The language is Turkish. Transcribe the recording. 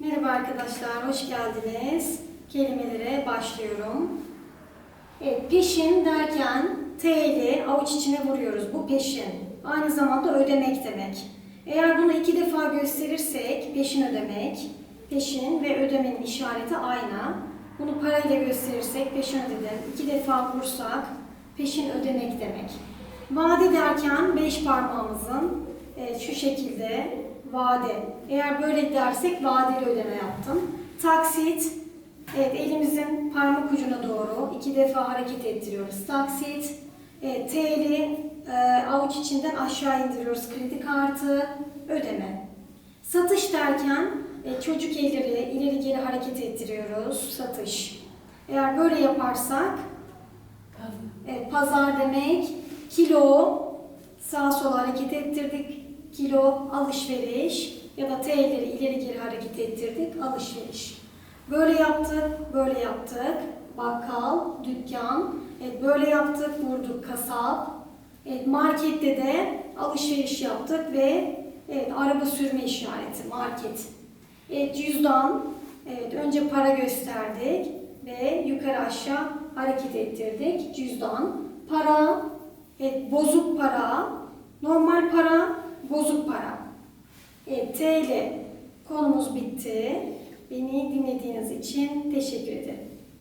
Merhaba arkadaşlar, hoş geldiniz. Kelimelere başlıyorum. Evet, peşin derken T ile avuç içine vuruyoruz. Bu peşin. Aynı zamanda ödemek demek. Eğer bunu iki defa gösterirsek peşin ödemek, peşin ve ödemenin işareti aynı. Bunu parayla gösterirsek peşin ödedim. İki defa vursak peşin ödemek demek. Vade derken beş parmağımızın evet, şu şekilde vade. Eğer böyle dersek vadeli ödeme yaptım. Taksit, evet elimizin parmak ucuna doğru iki defa hareket ettiriyoruz. Taksit, evet, TL e, avuç içinden aşağı indiriyoruz. Kredi kartı, ödeme. Satış derken e, çocuk elleri ileri geri hareket ettiriyoruz. Satış. Eğer böyle yaparsak Evet, pazar demek kilo sağa sola hareket ettirdik. Kilo alışveriş ya da T'leri ileri geri hareket ettirdik. Alışveriş. Böyle yaptık, böyle yaptık. Bakkal, dükkan. Evet, böyle yaptık, vurduk kasap. Evet, markette de alışveriş yaptık ve evet, araba sürme işareti, market. Evet, cüzdan. Evet, önce para gösterdik ve yukarı aşağı hareket ettirdik. Cüzdan, para, evet, bozuk para, normal para, bozuk para. Evet, T ile konumuz bitti. Beni dinlediğiniz için teşekkür ederim.